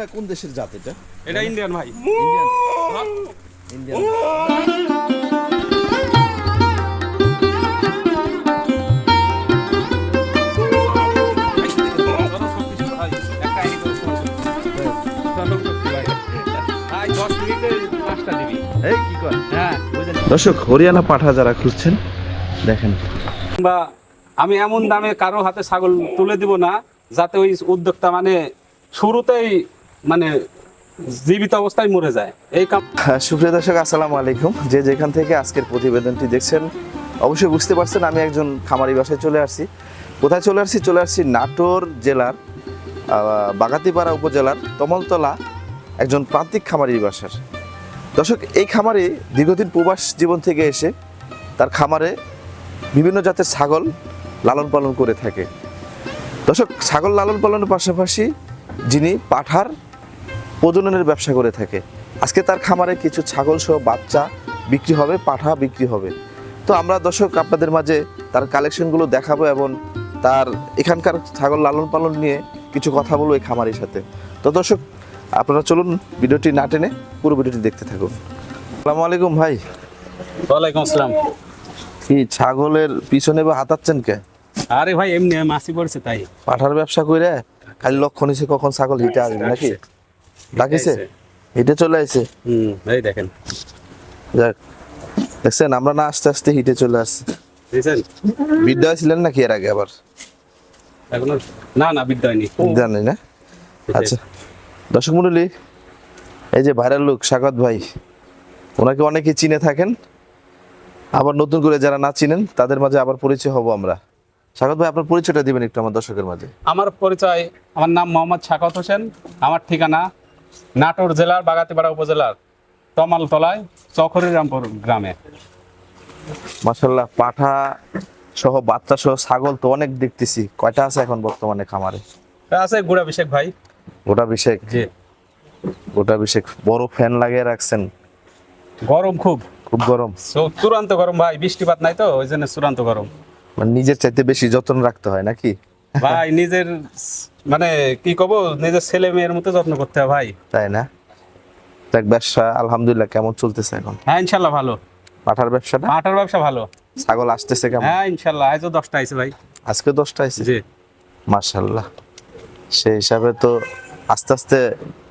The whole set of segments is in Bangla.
এটা কোন দেশের জাত এটা? এটা ইন্ডিয়ান ভাই। ইন্ডিয়ান ইন্ডিয়ান এই কি কর দর্শক হরিয়ানা পাঠা যারা খুঁজছেন দেখেন। বা আমি এমন দামে কারও হাতে ছাগল তুলে দিব না যাতে ওই উদ্যোক্তা মানে শুরুতেই মানে জীবিত অবস্থায় মরে যায়। এই হ্যাঁ, সুপ্রিয় দর্শক আসসালামু আলাইকুম। যে যেখান থেকে আজকের প্রতিবেদনটি দেখছেন অবশ্যই বুঝতে পারছেন আমি একজন খামারি বাসায় চলে আসছি। কোথায় চলে আসছি? চলে আসছি নাটোর জেলার বাগাতিপাড়া উপজেলার তমলতলা একজন প্রান্তিক খামারির বাসার। দর্শক এই খামারে দীর্ঘদিন প্রবাস জীবন থেকে এসে তার খামারে বিভিন্ন জাতের ছাগল লালন পালন করে থাকে। দর্শক ছাগল লালন পালনের পাশাপাশি যিনি পাঠার প্রজননের ব্যবসা করে থাকে। আজকে তার খামারে কিছু ছাগল সহ বাচ্চা বিক্রি হবে পাঠা বিক্রি হবে। তো আমরা দর্শক আপনাদের মাঝে তার কালেকশনগুলো দেখাবো এবং তার এখানকার ছাগল লালন পালন নিয়ে কিছু কথা বলব এই খামারের সাথে। তো দর্শক আপনারা চলুন ভিডিওটি না টেনে পুরো ভিডিওটি দেখতে থাকুন। আসসালামু আলাইকুম ভাই। ওয়ালাইকুম আসসালাম। কি ছাগলের পিছনে বা হাতাচ্ছেন কে? আরে ভাই এমনি মাসি পড়ছে তাই। পাঠার ব্যবসা করে খালি লক্ষণ হিসেবে কখন ছাগল হিটে আসবে নাকি? ডাকিছে? হিটে চলে আসছে হুম এই দেখেন। যাক দেখছেন আমরা না আস্তে আস্তে হিটে চলে আসছি। বুঝছেন বিদ্যা ছিলেন নাকি এর আগে আবার? এখনও? না না বিদ্যা হয়নি। জানি না? আচ্ছা দর্শক মন্ডলী এই যে ভাইরাল লোক স্বাগত ভাই। ওনাকে অনেকে চিনে থাকেন। আবার নতুন করে যারা না চিনেন তাদের মাঝে আবার পরিচয় হব আমরা। স্বাগত ভাই আপনার পরিচয়টা দিবেন একটু আমার দর্শকের মাঝে। আমার পরিচয় আমার নাম মোহাম্মদ শাকত হোসেন। আমার ঠিকানা নাটোর জেলার বাগাতিপাড়া উপজেলার তমালতলায় চকরিরামপুর গ্রামে। মাসাল্লাহ পাঠা সহ বাচ্চা সহ ছাগল তো অনেক দেখতেছি। কয়টা আছে এখন বর্তমানে খামারে? আছে গুড়া বিশেক ভাই। গোটা বিশেক? জি। গোটা বিশেক বড় ফ্যান লাগিয়ে রাখছেন। গরম খুব। খুব গরম। চূড়ান্ত গরম ভাই বৃষ্টিপাত নাই তো ওই জন্য চূড়ান্ত গরম। মানে নিজের চাইতে বেশি যত্ন রাখতে হয় নাকি? ভাই নিজের মানে কি কব নিজের ছেলে মেয়ের মতো যত্ন করতে হয় ভাই। তাই না? দেখ ব্যবসা আলহামদুলিল্লাহ কেমন চলতেছে এখন? হ্যাঁ ইনশাল্লাহ ভালো। পাঠার ব্যবসাটা? আটার ব্যবসা ভালো। ছাগল আসতেছে কেমন? হ্যাঁ ইনশাল্লাহ আজও দশটা আইছে ভাই। আজকে দশটা আছে জি। মার্শাল্লাহ সেই হিসাবে তো আস্তে আস্তে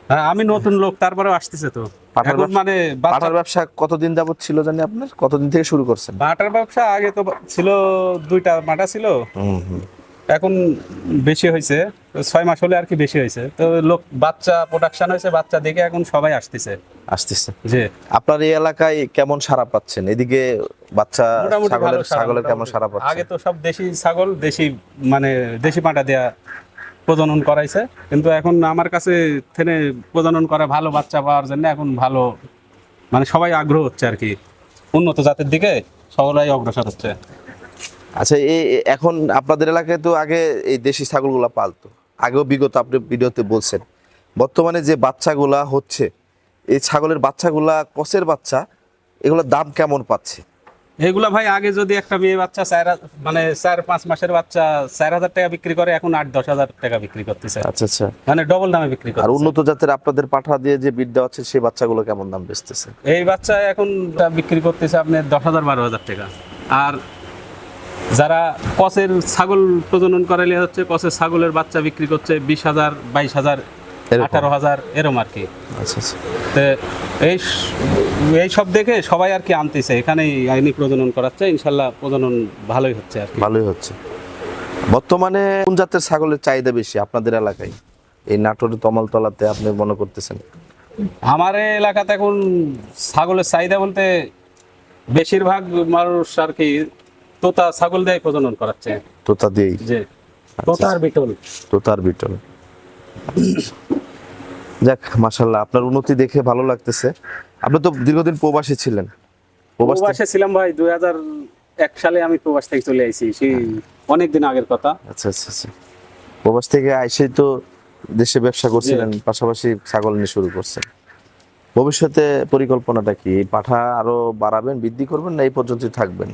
হ্যাঁ আমি নতুন লোক তারপরেও আসতেছে তো। পাঠার এখন মানে পাঠার ব্যবসা কতদিন যাবত ছিল জানি আপনার? কতদিন থেকে শুরু করছেন? বাটার ব্যবসা আগে তো ছিল দুইটা মাটা ছিল। হুম হুম। এখন বেশি হয়েছে ছয় মাস হলে আর কি বেশি হয়েছে। তো লোক বাচ্চা প্রোডাকশন হয়েছে বাচ্চা দেখে এখন সবাই আসতেছে। আসতেছে। যে আপনার এই এলাকায় কেমন সারা পাচ্ছেন? এদিকে বাচ্চা ছাগলের ছাগলের কেমন সারা পাচ্ছেন? আগে তো সব দেশি ছাগল দেশি মানে দেশি পাটা দেয়া প্রজনন করাইছে। কিন্তু এখন আমার কাছে থেনে প্রজনন করে ভালো বাচ্চা পাওয়ার জন্য এখন ভালো মানে সবাই আগ্রহ হচ্ছে আর কি। উন্নত জাতের দিকে সবাই অগ্রসর হচ্ছে। আচ্ছা এই এখন আপনাদের এলাকায় তো আগে এই দেশি ছাগলগুলা পালতো। আগেও বিগত আপনি ভিডিওতে বলছেন। বর্তমানে যে বাচ্চাগুলা হচ্ছে এই ছাগলের বাচ্চাগুলা কসের বাচ্চা এগুলোর দাম কেমন পাচ্ছে? এগুলা ভাই আগে যদি একটা মেয়ে বাচ্চা চার মানে চার পাঁচ মাসের বাচ্চা চার হাজার টাকা বিক্রি করে এখন আট দশ হাজার টাকা বিক্রি করতেছে। আচ্ছা আচ্ছা। মানে ডবল দামে বিক্রি আর করে উন্নত জাতের আপনাদের পাঠা দিয়ে যে বিট দেওয়া হচ্ছে সেই বাচ্চাগুলো কেমন দাম বেচতেছে? এই বাচ্চা এখন বিক্রি করতেছে আপনি দশ হাজার বারো হাজার টাকা। আর যারা কসের ছাগল প্রজনন করাইলে হচ্ছে কসের ছাগলের বাচ্চা বিক্রি করছে বিশ হাজার বাইশ হাজার। আঠারো হাজার এরম আর কি। আচ্ছা আচ্ছা। এই এই সব দেখে সবাই আর কি আনতেছে। এখানেই আইনি প্রজনন করাচ্ছে ইনশাল্লাহ প্রজনন ভালোই হচ্ছে আর কি। ভালোই হচ্ছে। বর্তমানে কোন জাতের ছাগলের চাহিদা বেশি আপনাদের এলাকায়? এই নাটোর তমালতলাতে আপনি মনে করতেছেন? আমার এলাকাতে এখন ছাগলের চাহিদা বলতে বেশিরভাগ মানুষ আর কি তোতা ছাগল দিয়ে প্রজনন করাচ্ছে। তোতা দিয়েই? যে তোতা আর বিটল। তোতার বিটল। যাক মাশাল্লাহ আপনার উন্নতি দেখে ভালো লাগতেছে। আপনি তো দীর্ঘদিন প্রবাসী ছিলেন। প্রবাসে ছিলাম ভাই দুই হাজার এক সালে আমি প্রবাস থেকে চলে আইছি সেই অনেক দিন আগের কথা। আচ্ছা আচ্ছা আচ্ছা। প্রবাস থেকে আইসেই তো দেশে ব্যবসা করছিলেন পাশাপাশি ছাগল নিয়ে শুরু করছেন। ভবিষ্যতে পরিকল্পনাটা কি? পাঠা আরও বাড়াবেন বৃদ্ধি করবেন না এই পর্যন্তই থাকবেন?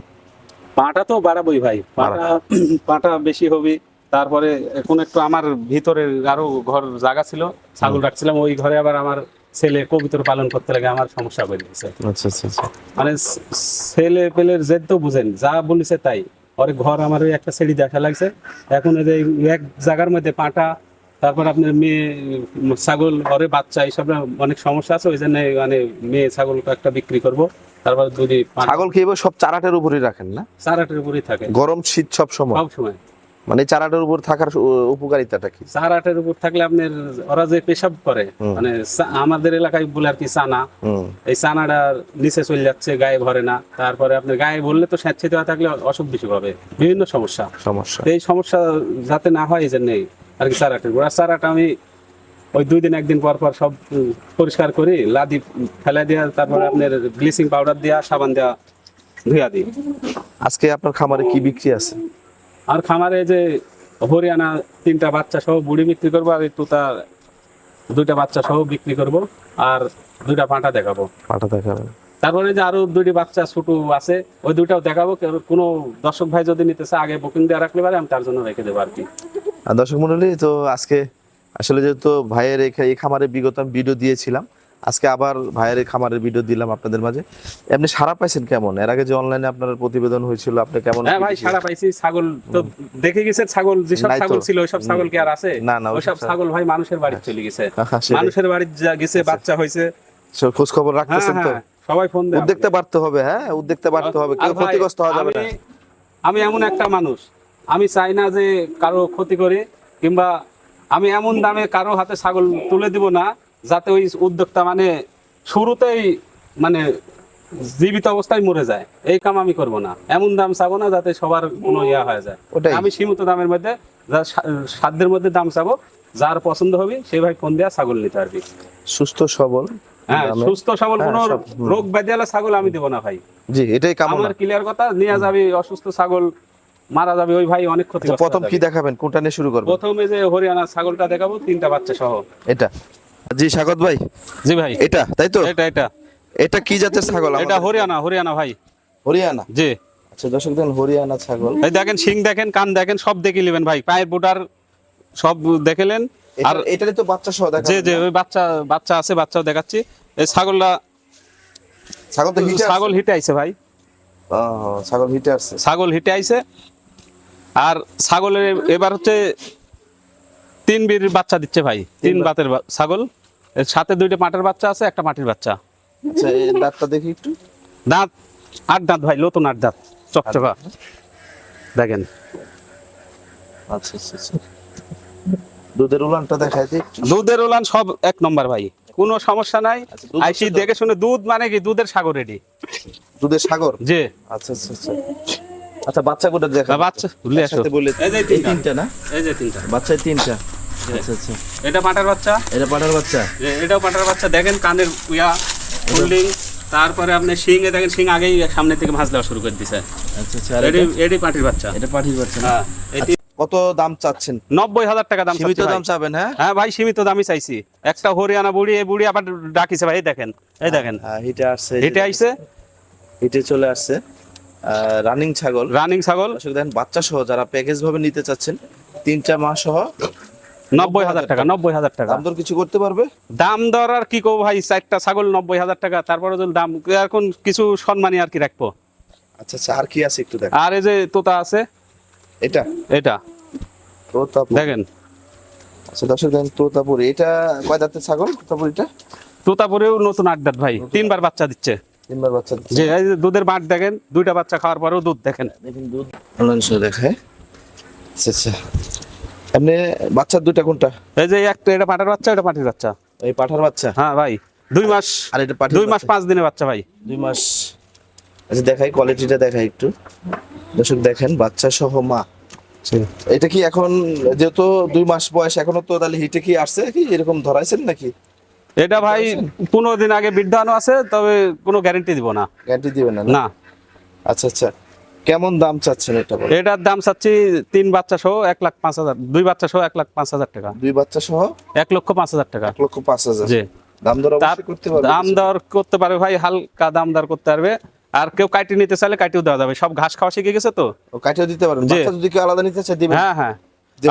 পাটা তো বাড়াবোই ভাই পাটা পাটা বেশি হবে। তারপরে এখন একটু আমার ভিতরে আরও ঘর জায়গা ছিল ছাগল রাখছিলাম ওই ঘরে আবার আমার ছেলে কবিতর পালন করতে লাগে আমার সমস্যা হয়ে গেছে। আচ্ছা আচ্ছা আচ্ছা। মানে ছেলে পেলের জেদ তো বুঝেন যা বলেছে তাই। ওর ঘর আমার ওই একটা সিঁড়ি দেখা লাগছে। এখন এই যে এক জায়গার মধ্যে পাটা তারপর আপনার মেয়ে ছাগল ঘরে বাচ্চা এইসব অনেক সমস্যা আছে ওই জন্য মানে মেয়ে ছাগল একটা বিক্রি করব। তারপর যদি ছাগল কি সব চারাটের উপরই রাখেন না? চারাটের উপরেই থাকে গরম শীত সব সময়? সব সময়। মানে চারাটের উপর থাকার উপকারিতাটা কি? চারাটের উপর থাকলে আপনার ওরা যে পেশাব করে মানে আমাদের এলাকায় বলে আর কি চানা। এই চানাটার নিচে চলে যাচ্ছে গায়ে ভরে না। তারপরে আপনার গায়ে ভরলে তো স্যাঁতসেঁতে হয়ে থাকলে অসুখ বিসুখ হবে। বিভিন্ন সমস্যা। সমস্যা। এই সমস্যা যাতে না হয় এই জন্যই আর কি চারাটের গোড়া চারাটা আমি ওই দুই দিন একদিন পর পর সব পরিষ্কার করি লাদি ফেলে দেওয়া তারপরে আপনার ব্লিচিং পাউডার দেওয়া সাবান দেওয়া ধুয়া দিই। আজকে আপনার খামারে কি বিক্রি আছে? আর খামারে যে হরিয়ানা তিনটা বাচ্চা সহ বুড়ি বিক্রি করব আর একটু তার দুইটা বাচ্চা সহ বিক্রি করব আর দুইটা পাঁঠা দেখাবো। পাঠা দেখাবেন। তারপরে যে আরও দুইটি বাচ্চা ছোট আছে ওই দুইটাও দেখাবো কোনো দর্শক ভাই যদি নিতে চায় আগে বুকিং দিয়ে রাখলে পারে আমি তার জন্য রেখে দেবো আর কি। আর দর্শক মন্ডলী তো আজকে আসলে যেহেতু ভাইয়ের এই খামারের বিগত আমি ভিডিও দিয়েছিলাম আজকে আবার ভাইয়ের এই খামারের ভিডিও দিলাম আপনাদের মাঝে। এমনি সারা পাইছেন কেমন? এর আগে যে অনলাইনে আপনার প্রতিবেদন হয়েছিল আপনি কেমন হ্যাঁ ভাই সারা পাইছি। ছাগল তো দেখে গেছে ছাগল যেসব নাই তো। ছাগল ছিল ওইসব ছাগল কি আর আছে? না, না, ওইসব ওইসব ছাগল- ভাই মানুষের বাড়ি চলে গেছে। মানুষের বাড়ি যা গেছে বাচ্চা হয়েছে। সব খোঁজ খবর হ্যাঁ রাখতেছেন তো? হ্যাঁ সবাই ফোন দেয় উদ্যোগটা বাড়তে হবে হ্যাঁ উদ্যোগটা বাড়তে হবে। কেউ ক্ষতিগ্রস্ত হওয়া যাবে না। আমি এমন একটা মানুষ। আমি চাই না যে কারও ক্ষতি করে কিংবা আমি এমন দামে কারও হাতে ছাগল তুলে দিব না যাতে ওই উদ্যোক্তা মানে শুরুতেই মানে জীবিত অবস্থায় মরে যায়। এই কাম আমি করব না। এমন দাম চাবো না যাতে সবার কোনো ইয়া হয়ে যায়। আমি সীমিত দামের মধ্যে সাধ্যের মধ্যে দাম চাবো যার পছন্দ হবে সেই ভাই ফোন দেওয়া ছাগল নিতে কি সুস্থ সবল হ্যাঁ সুস্থ সবল হ্যাঁ, কোনো রোগ ব্যাধি ছাগল আমি দেবো না ভাই। জি এটাই আমার ক্লিয়ার কথা নিয়ে যাবে অসুস্থ ছাগল মারা যাবে ওই ভাই অনেক ক্ষতি আচ্ছা, প্রথম কি দেখাবেন? কোনটা নিয়ে শুরু করবেন? প্রথমে যে হরিয়ানা ছাগলটা দেখাবো তিনটা বাচ্চা সহ। এটা। জি স্বাগত ভাই। জি ভাই। এটা তাই তো? এটা এটা। এটা কি জাতের ছাগল এটা হরিয়ানা হরিয়ানা ভাই। হরিয়ানা? জি। আচ্ছা দর্শক দেখেন হরিয়ানা ছাগল। এই দেখেন শিং দেখেন কান দেখেন সব দেখে নেবেন ভাই। পায়ের বুটার সব দেখেলেন। আর আর এটারে তো বাচ্চা সহ দেখা যে যে ওই বাচ্চা বাচ্চা আছে বাচ্চাও দেখাচ্ছি। এই ছাগলটা ছাগল তো হিটে ছাগল হিটে আইছে ভাই। ও ছাগল হিটে আসছে। ছাগল হিটে আইছে। আর ছাগলের এবার হচ্ছে তিন বীর বাচ্চা দিচ্ছে ভাই তিন বাতের ছাগল। এর সাথে দুইটা পাটের বাচ্চা আছে একটা মাটির বাচ্চা। আচ্ছা দাঁতটা দেখি একটু। দাঁত আট দাঁত ভাই নতুন আট দাঁত চকচকা। দেখেন। আচ্ছা আচ্ছা আচ্ছা। দুধের উলানটা দেখাই দিই দুধের উলান সব এক নম্বর ভাই কোনো সমস্যা নাই। আচ্ছা, আইসি দেখে শুনে দুধ মানে কি? দুধের সাগর রেডি দুধের সাগর? যে আচ্ছা আচ্ছা আচ্ছা। আচ্ছা বাচ্চা কোটা দেখা বাচ্চা ভুলে আসো। বলে এই যে তিনটা। না এই যে তিনটা। বাচ্চা তিনটা। আচ্ছা আচ্ছা। এটা পাটার বাচ্চা? এটা পাটার বাচ্চা। এটাও পাটার বাচ্চা। দেখেন কানের উয়া ফোল্ডিং। তারপরে আপনি শিং এ দেখেন শিং আগেই সামনে থেকে ভাঁজ দেওয়া শুরু করে দিছে। আচ্ছা আচ্ছা এডি এডি পাটির বাচ্চা। এটা পাঠির বাচ্চা না? হ্যাঁ এটি কত দাম চাচ্ছেন? নব্বই হাজার টাকা দাম সীমিত দাম। চাবেন হ্যাঁ? হ্যাঁ ভাই সীমিত দামই চাইছি। একটা হরিয়ানা বুড়ি এই বুড়ি আবার ডাকিছে ভাই এই দেখেন এই দেখেন। হ্যাঁ হিটে আসছে হেঁটে আইছে হিটে চলে আসছে। রানিং ছাগল। রানিং ছাগল। দেখেন বাচ্চা সহ যারা প্যাকেজ ভাবে নিতে চাচ্ছেন তিনটা মাস সহ। নব্বই হাজার টাকা নব্বই হাজার টাকা। দাম দর কিছু করতে পারবে? দাম দর আর কি ভাই চারটা ছাগল নব্বই হাজার টাকা তারপরে দাম এখন কিছু সম্মানী আর কি রাখব। আচ্ছা আচ্ছা আর কি আছে একটু দেখ আর এই যে তোতা আছে এটা? এটা। তোতাপুর। দেখেন। আচ্ছা দর্শক দেখেন তোতাপুর। এটা কয় দাঁতের ছাগল তোতাপুর এটা? তোতাপুরেও নতুন আড্ডাত ভাই তিনবার বাচ্চা দিচ্ছে। তিনবার বাচ্চা দিচ্ছে। এই যে দুধের বাট দেখেন দুইটা বাচ্চা খাওয়ার পরেও দুধ দেখেন। দেখুন দুধ। অনলাইন শো দেখায়। আচ্ছা আচ্ছা। আপনি বাচ্চার দুইটা কোনটা? এই যে একটা এটা পাটার বাচ্চা এটা পাটির বাচ্চা। এই পাঠার বাচ্চা? হ্যাঁ ভাই। দুই মাস আর এটা পাঠির দুই মাস পাঁচ দিনের বাচ্চা ভাই। দুই মাস। আচ্ছা দেখাই কোয়ালিটিটা দেখাই একটু। দর্শক দেখেন বাচ্চা সহ মা। এটা কি এখন যেহেতু দুই মাস বয়স এখনও তো তাহলে হিটে কি আসছে? কি এরকম ধরাইছেন নাকি? এটা ভাই পনেরো দিন আগে বৃদ্ধানো আছে তবে কোনো গ্যারেন্টি দিব না। গ্যারান্টি দিবেন না না? আচ্ছা আচ্ছা। কেমন দাম চাচ্ছেন এটা বলেন? এটার দাম চাচ্ছি তিন বাচ্চা সহ এক লাখ পাঁচ হাজার দুই বাচ্চা সহ এক লাখ পাঁচ হাজার টাকা। দুই বাচ্চা সহ এক লক্ষ পাঁচ হাজার টাকা। এক লক্ষ পাঁচ হাজার। জি। দাম দর অবশ্যই করতে পারবে। দাম দর করতে পারবে ভাই হালকা দাম দর করতে পারবে। আর কেউ কাটি নিতে চাইলে কাটিও দেওয়া যাবে। সব ঘাস খাওয়া শিখে গেছে তো? ও কাটিয়ে দিতে পারবেন। বাচ্চা যদি কেউ আলাদা নিতে চায় দিবেন। হ্যাঁ হ্যাঁ।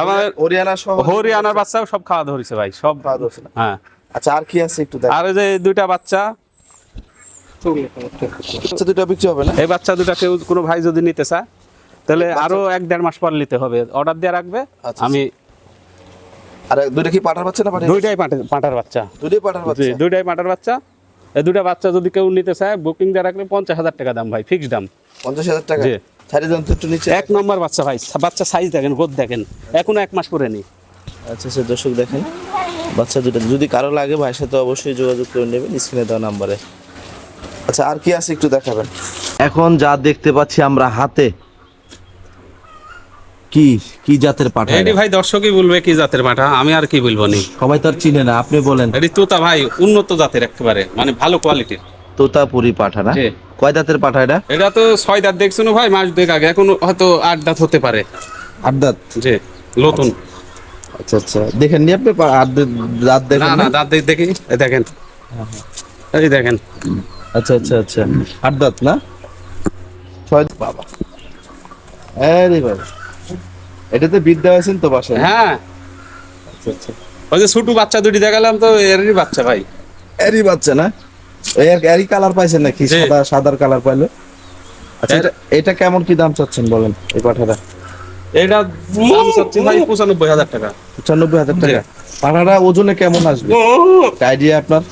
আমার হরিয়ানা সহ হরিয়ানার বাচ্চাও সব খাওয়া ধরেছে ভাই সব খাওয়া ধরছে। হ্যাঁ। আচ্ছা আর কি আছে একটু দেখ। আর যে দুইটা বাচ্চা। আচ্ছা দুটো বিক্রি হবে না? এই বাচ্চা দুটা কেউ কোনো ভাই যদি নিতে চায় তাহলে আরও এক দেড় মাস পর নিতে হবে। অর্ডার দিয়ে রাখবে আচ্ছা, আমি আর দুটো কি পাঠার বাচ্চা না পাঠার দুইটাই পাঁঠার বাচ্চা। দুটোই পাঠার বাচ্চা? দুইটাই পাঁঠার বাচ্চা। এই দুটা বাচ্চা যদি কেউ নিতে চায় বুকিং দিয়ে রাখলে পঞ্চাশ হাজার টাকা দাম ভাই ফিক্স দাম। পঞ্চাশ হাজার টাকা? জি। ছাড়ি দাম তো একটু নিচে। এক নম্বর বাচ্চা ভাই বাচ্চা সাইজ দেখেন গোদ দেখেন। এখনও এক মাস পরে নি আচ্ছা আচ্ছা দর্শক দেখেন বাচ্চা দুটো যদি কারও লাগে ভাইয়ের সাথে অবশ্যই যোগাযোগ করে নেবেন স্ক্রিনে দেওয়া নাম্বারে। আচ্ছা আর কি আছে একটু দেখাবেন? এখন যা দেখতে পাচ্ছি আমরা হাতে কি কি জাতের পাঠা এটি? ভাই দর্শকই বলবে কি জাতের পাঠা আমি আর কি বলব নি? সবাই তো আর চিনে না আপনি বলেন। এটি তোতা ভাই উন্নত জাতের একেবারে মানে ভালো কোয়ালিটির তোতাপুরি পাঠা না? কয় দাঁতের পাঠা এটা? এটা তো ছয় দাঁত দেখছ না ভাই মাস দুয়েক আগে এখন হয়তো আট দাঁত হতে পারে। আট দাঁত? জি নতুন। আচ্ছা আচ্ছা। দেখেন নি আপনি? দাঁত- দেখেন না দাঁত দেখি। দেখেন। এই দেখেন। আচ্ছা আচ্ছা আচ্ছা। আট দাঁত না? ছয় বাবা। আরে বাবা এটাতে বিদ্যা আছেন তো বাসায়? হ্যাঁ। আচ্ছা আচ্ছা। ওই যে ছোট বাচ্চা দুটি দেখালাম তো এরই বাচ্চা ভাই। এরই বাচ্চা না? এই আর এরই কালার পাইছেন নাকি। সাদা সাদার কালার পাইলো? আচ্ছা এটা এটা কেমন কি দাম চাচ্ছেন বলেন এই পাঠাটা? এটা দাম চাচ্ছি ভাই পঁচানব্বই হাজার টাকা। পঁচানব্বই হাজার টাকা। পাঠাটা ওজনে কেমন আসবে? আইডিয়া আপনার?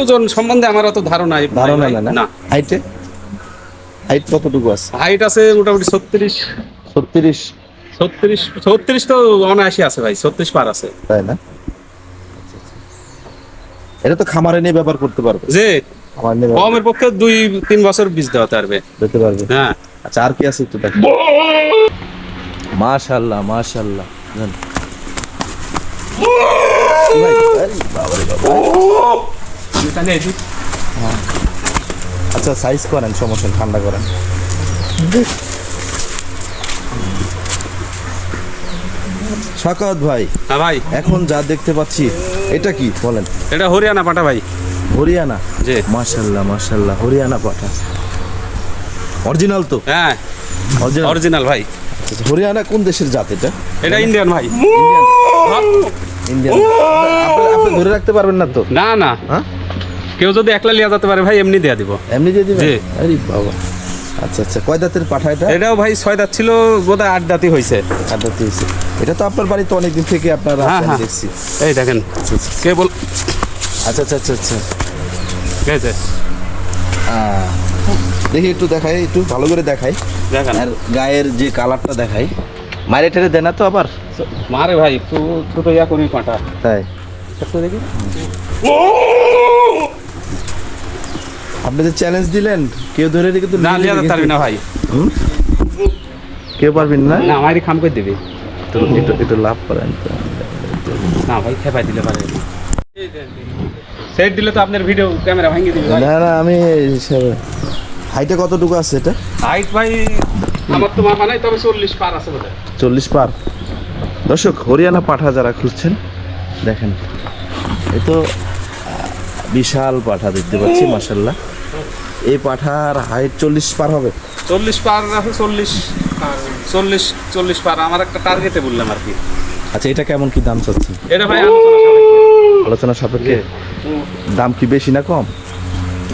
ওজন সম্বন্ধে আমার অত ধারণা নাই ধারণা না? না। হাইটে হাইট কতটুকু আছে? হাইট আছে মোটামুটি ছত্রিশ। ছত্রিশ। ছত্রিশ ছত্রিশ তো অনায়াসি আছে ভাই ছত্রিশ পার আছে। তাই না। এটা তো খামারে নিয়ে ব্যবহার করতে পারবে। যে কমের পক্ষে দুই তিন বছর বীজ দেওয়া পারবে। করতে পারবে। হ্যাঁ। আচ্ছা আর কি আছে একটু দেখ। বাবারে বাবা। আচ্ছা সাইজ করেন সমস্যা ঠান্ডা করেন। সাকাত ভাই হ্যাঁ ভাই। এখন যা দেখতে পাচ্ছি এটা কি? বলেন। এটা হরিয়ানা পাটা ভাই। হরিয়ানা? জি। মাশাল্লাহ মাশাল্লাহ হরিয়ানা পাঠা অরিজিনাল তো? হ্যাঁ। অরিজিনাল। অরিজিনাল ভাই। হরিয়ানা কোন দেশের জাত এটা? এটা ইন্ডিয়ান ভাই। ইন্ডিয়ান আপনি ধরে রাখতে পারবেন না তো? না না। হ্যাঁ? কেউ যদি একলা লিয়া যেতে পারে ভাই এমনি দেয়া দিব। এমনি দিয়ে দিবেন? জি। আরে বাবা। আচ্ছা আচ্ছা। কয় দাঁতের পাঠা এটা? এটাও ভাই ছয় দাঁত ছিল বোধহয় আট দাঁতই হয়েছে আট দাঁত হয়েছে এটা তো আপনার বাড়িতে অনেকদিন থেকে আপনার হ্যাঁ, হ্যাঁ। দেখছি। এই দেখেন আচ্ছা আচ্ছা। কে বল আচ্ছা আচ্ছা আচ্ছা। আচ্ছা গেছে আহ, দেখি একটু দেখাই একটু ভালো করে দেখাই। দেখেন। আর গায়ের যে কালারটা দেখাই। মারে টেরে দেনা তো আবার। মারে ভাই একটু ছোট ইয়া করি পাটা। তাই। একটু দেখি। আপনি যে চ্যালেঞ্জ দিলেন কেউ ধরে রেখে তো না নিয়ে পারবি না ভাই? কেউ পারবেন না? না মারি খাম করে দিবি। একটু একটু একটু লাভ করেন তো। না ভাই খেপাই দিলে পারে। সেট দিলে তো আপনার ভিডিও ক্যামেরা ভাঙিয়ে দিবে না না আমি হাইটে কতটুকু আছে এটা? হাইট ভাই আমার তো মাপা নাই তবে চল্লিশ পার আছে বোধ চল্লিশ পার। দর্শক হরিয়ানা পাঠা যারা খুঁজছেন দেখেন। এ তো বিশাল পাঠা দেখতে পাচ্ছি মাসাল্লাহ এই পাঠার হাইট চল্লিশ পার হবে? চল্লিশ পার আছে চল্লিশ চল্লিশ চল্লিশ পার। আমার একটা টার্গেটে বললাম আর কি। আচ্ছা এটা কেমন কি দাম চাচ্ছেন? এটা ভাই আলোচনা সাপেক্ষে। আলোচনা সাপেক্ষে? দাম কি বেশি না কম?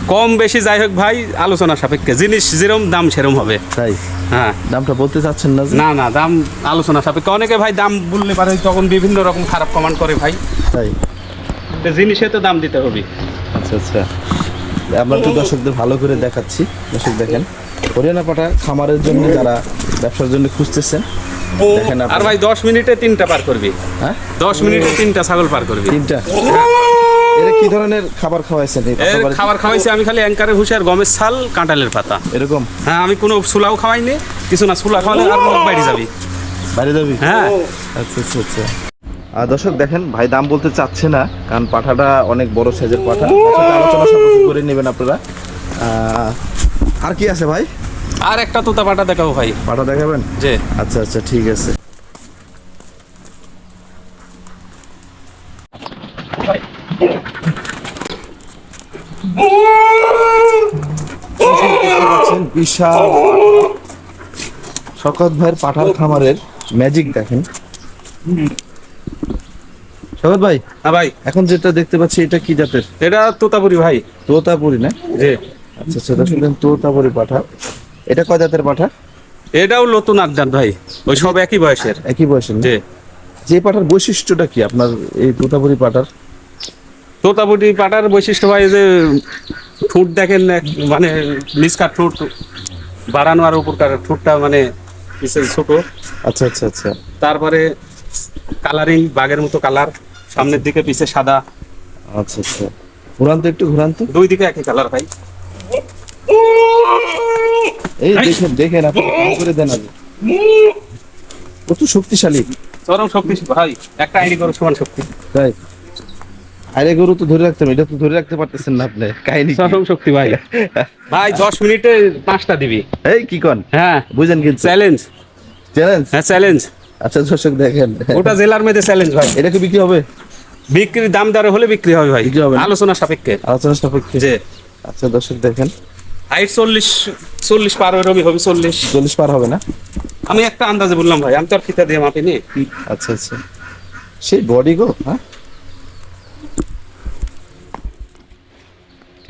কম বেশি যাই হোক ভাই আলোচনা সাপেক্ষে। জিনিস যেরম দাম সেরম হবে। তাই? হ্যাঁ। দামটা বলতে চাচ্ছেন না না না দাম আলোচনা সাপেক্ষে। অনেকে ভাই দাম বললে পারে তখন বিভিন্ন রকম খারাপ কমান্ড করে ভাই। তাই? জিনিসে তো দাম দিতে হবে। আচ্ছা আচ্ছা। আমরা তো দর্শকদের ভালো করে দেখাচ্ছি। দর্শক দেখেন হরিয়ানা পাঠা খামারের জন্য যারা ব্যবসার জন্য খুঁজতেছেন দেখেন আর ভাই দশ মিনিটে তিনটা পার করবি। হ্যাঁ? দশ মিনিটে তিনটা ছাগল পার করবি। তিনটা? এরা কি ধরনের খাবার খাওয়াইছেন এই এর খাবার খাওয়াইছি আমি খালি অ্যাঙ্কারের হুঁশে আর গমের ছাল কাঁঠালের পাতা। এরকম? হ্যাঁ আমি কোনো সুলাও খাওয়াইনি কিছু না সুলা খাওয়ালে আর বাইরে যাবি। বাইরে যাবি? হ্যাঁ। আচ্ছা আচ্ছা আচ্ছা। আর দর্শক দেখেন ভাই দাম বলতে চাচ্ছে না কারণ পাঠাটা অনেক বড় সাইজের পাঠা। আলোচনা সাপেক্ষে করে নেবেন আপনারা। আহ, আর কি আছে ভাই? আর একটা তোতা পাটা দেখাবো ভাই। পাঠা দেখাবেন? যে আচ্ছা আচ্ছা ঠিক আছে পাচ্ছেন বিশাল শকত ভাইয়ের পাঠার খামারের ম্যাজিক দেখেন। শকত ভাই হ্যাঁ ভাই। এখন যেটা দেখতে পাচ্ছি এটা কি জাতের? এটা তোতাপুরি ভাই। তোতাপুরি না? জি। আচ্ছা আচ্ছা দর্শক দেখেন তোতাপুরি পাঠা এটা কয় জাতের পাঠা এটাও নতুন আড্ডান ভাই। ওই সব একই বয়সের। একই বয়সের? জি। যে পাঠার বৈশিষ্ট্যটা কি আপনার এই তোতাপুরি পাঠার? তোতাপুরি পাটার বৈশিষ্ট্য ভাই যে ঠুট দেখেন এক- মানে নিষ্কার ঠুট বাড়ানো আর উপরকার ঠুটটা মানে পিছে ছোট। আচ্ছা আচ্ছা আচ্ছা। তারপরে কালারিং বাঘের মতো কালার সামনের দিকে পিছে সাদা। আচ্ছা আচ্ছা। ঘুরান তো একটু ঘুরান তো। দুই দিকে একই কালার ভাই। এই দেখেন দেখেন আপনি করে দেন আগে। কত শক্তিশালী। চরম শক্তি ভাই একটা আইডি করো সমান শক্তি। তাই? আরে গরু তো ধরে রাখতাম এটা তো ধরে রাখতে পারতেছেন না আপনি কাহিনী কি? চরম শক্তি ভাই। ভাই দশ মিনিটে পাঁচটা দিবি। এই কি কন? হ্যাঁ। বুঝেন কিন্তু। চ্যালেঞ্জ চ্যালেঞ্জ হ্যাঁ চ্যালেঞ্জ আচ্ছা দর্শক দেখেন। ওটা জেলার মধ্যে চ্যালেঞ্জ ভাই। এটা কি বিক্রি হবে? বিক্রির দাম দরে হলে বিক্রি হবে ভাই। বিক্রি হবে আলোচনা সাপেক্ষে। আলোচনা সাপেক্ষে। যে আচ্ছা দর্শক দেখেন। হাইট চল্লিশ চল্লিশ পার রবি হবে চল্লিশ। চল্লিশ পার হবে না? আমি একটা আন্দাজে বললাম ভাই আমি তো আর ফিতা দিয়ে মাপিনি আচ্ছা আচ্ছা। সেই বডি গো হ্যাঁ?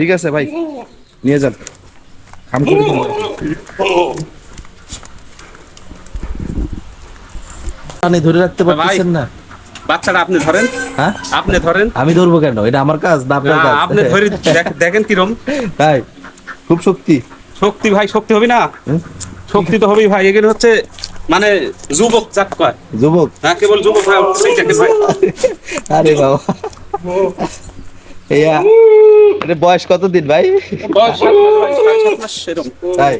ঠিক আছে ভাই। নিয়ে যান। খাম করে আপনি ধরে রাখতে পারতেছেন না। বাচ্চাটা আপনি ধরেন। হ্যাঁ? আপনি ধরেন। আমি ধরবো কেন? এটা আমার কাজ না আপনার কাজ। আপনি ধরে দেখ- দেখেন কিরম। তাই খুব শক্তি। শক্তি ভাই শক্তি হবে না? শক্তি তো হবেই ভাই এখানে হচ্ছে মানে যুবক জাত কয়। যুবক? হ্যাঁ কেবল যুবক ভাই ভাই। আরে বাবা। ইয়া এটা বয়স কতদিন ভাই? ভাই। তাই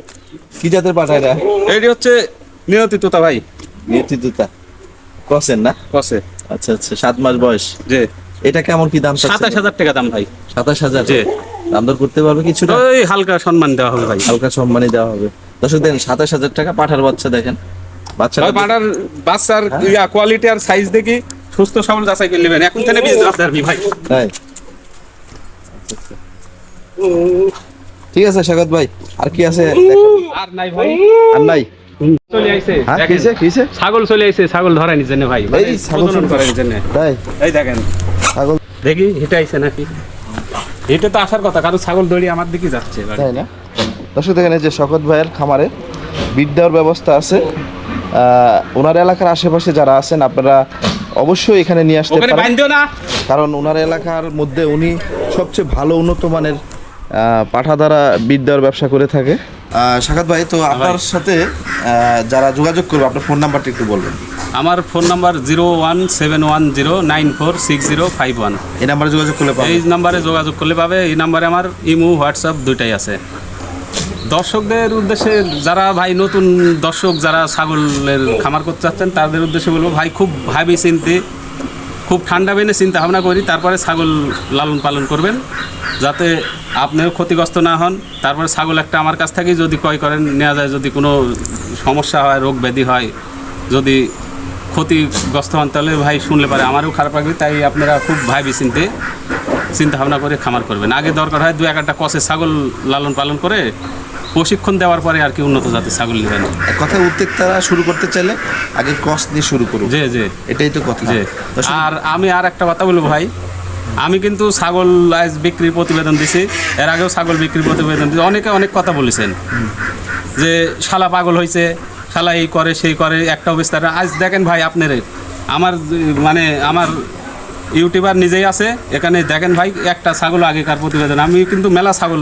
কি জাতের পাঠায় না এটি হচ্ছে নিয়তি তোতা ভাই। নেতৃত্বতা কসেন না? কসে। আচ্ছা আচ্ছা সাত মাস বয়স। যে এটা কেমন কি দাম সাতাশ হাজার টাকা দাম ভাই। সাতাশ হাজার? জি। দাম দর করতে পারবে কিছু না ওই হালকা সম্মান দেওয়া হবে ভাই। হালকা সম্মানই দেওয়া হবে। দর্শক দেখেন সাতাশ হাজার টাকা পাঠার বাচ্চা দেখেন। বাচ্চা পাড়ার বাচ্চার হ্যাঁ। কোয়ালিটি আর সাইজ দেখি সুস্থ সবল যাচাই করে নেবেন। এখন থেকে বিজনেস আপনার ভাই। আচ্ছা। ঠিক আছে স্বাগত ভাই। আর কি আছে? আর নাই ভাই। আর নাই? হ্যাঁ ছাগল চলে আইছে ছাগল জন্য ভাই। মানে ছাগল এই দেখেন। ছাগল দেখি হেঁটে আইছে নাকি? তো আসার কথা কারণ ছাগল আমার দিকে যাচ্ছে তাই না? দর্শক দেখেন যে শকত ভাইয়ের খামারে বিট দেওয়ার ব্যবস্থা আছে। আহ, ওনার এলাকার আশেপাশে যারা আছেন আপনারা অবশ্যই এখানে নিয়ে আসতে পারেন। কারণ ওনার এলাকার মধ্যে উনি সবচেয়ে ভালো উন্নত মানের পাঠা দ্বারা বিট দেওয়ার ব্যবসা করে থাকে? সাকাত ভাই তো আপনার সাথে যারা যোগাযোগ করবে আপনার ফোন নাম্বারটা একটু বলবেন। আমার phone number zero one seven one zero nine four six zero five one. এই নাম্বারে যোগাযোগ করলে এই নাম্বারে যোগাযোগ করলে পাবে এই নাম্বারে আমার ইমো হোয়াটসঅ্যাপ দুইটাই আছে। দর্শকদের উদ্দেশ্যে যারা ভাই নতুন দর্শক যারা ছাগলের খামার করতে চাচ্ছেন তাদের উদ্দেশ্যে বলব ভাই খুব ভাবি চিনতে খুব ঠান্ডা বেনে চিন্তা ভাবনা করি, তারপরে ছাগল লালন পালন করবেন, যাতে আপনিও ক্ষতিগ্রস্ত না হন। তারপরে ছাগল একটা আমার কাছ থেকেই যদি ক্রয় করেন, নেওয়া যায় যদি কোনো সমস্যা হয়, রোগ ব্যাধি হয়, যদি ক্ষতিগ্রস্ত হন, তাহলে ভাই শুনলে পারে আমারও খারাপ লাগবে, তাই আপনারা খুব ভাবি চিনতে চিন্তা ভাবনা করে খামার করবেন। আগে দরকার হয় দু এক একটা কষে ছাগল লালন পালন করে প্রশিক্ষণ দেওয়ার পরে আর কি উন্নত জাতের ছাগল নেবেন এক কথায় উদ্যোক্তারা শুরু করতে চাইলে আগে কস্ট দিয়ে শুরু করুন। জি জি। এটাই তো কথা। জি। আর আমি আর একটা কথা বলব ভাই। আমি কিন্তু ছাগল আজ বিক্রির প্রতিবেদন দিছি। এর আগেও ছাগল বিক্রির প্রতিবেদন দিছি। অনেকে অনেক কথা বলেছেন। যে শালা পাগল হয়েছে শালা এই করে সেই করে একটা বিস্তার আজ দেখেন ভাই আপনার। আমার মানে আমার ইউটিউবার নিজেই আছে। এখানে দেখেন ভাই একটা ছাগল আগেকার প্রতিবেদন। আমি কিন্তু মেলা ছাগল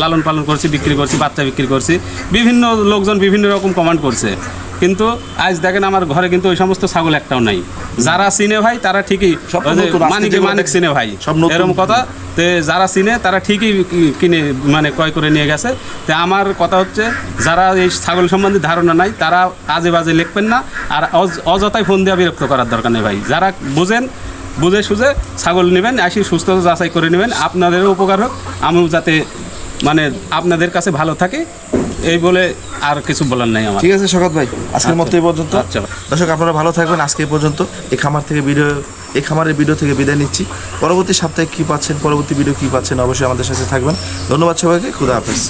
লালন পালন করছি বিক্রি করছি বাচ্চা বিক্রি করছি। বিভিন্ন লোকজন বিভিন্ন রকম কমান্ড করছে। কিন্তু আজ দেখেন আমার ঘরে কিন্তু ওই সমস্ত ছাগল একটাও নাই। যারা চিনে ভাই তারা ঠিকই মানিকে মানিক চিনে ভাই। এরকম কথা। তে যারা চিনে তারা ঠিকই কিনে মানে ক্রয় করে নিয়ে গেছে। তে আমার কথা হচ্ছে যারা এই ছাগল সম্বন্ধে ধারণা নাই তারা আজে বাজে লিখবেন না। আর অযথাই ফোন দেওয়া বিরক্ত করার দরকার নেই ভাই। যারা বুঝেন বুঝে সুঝে ছাগল নেবেন আসি সুস্থ যাচাই করে নেবেন। আপনাদেরও উপকার হোক আমিও যাতে মানে আপনাদের কাছে ভালো থাকে এই বলে আর কিছু বলার নাই আমার। ঠিক আছে শকত ভাই আজকের মতো এই পর্যন্ত। আচ্ছা। দর্শক আপনারা ভালো থাকবেন আজকে এই পর্যন্ত। এই খামার থেকে ভিডিও এই খামারের ভিডিও থেকে বিদায় নিচ্ছি। পরবর্তী সপ্তাহে কী পাচ্ছেন পরবর্তী ভিডিও কী পাচ্ছেন অবশ্যই আমাদের সাথে থাকবেন। ধন্যবাদ সবাইকে খুদা হাফেজ।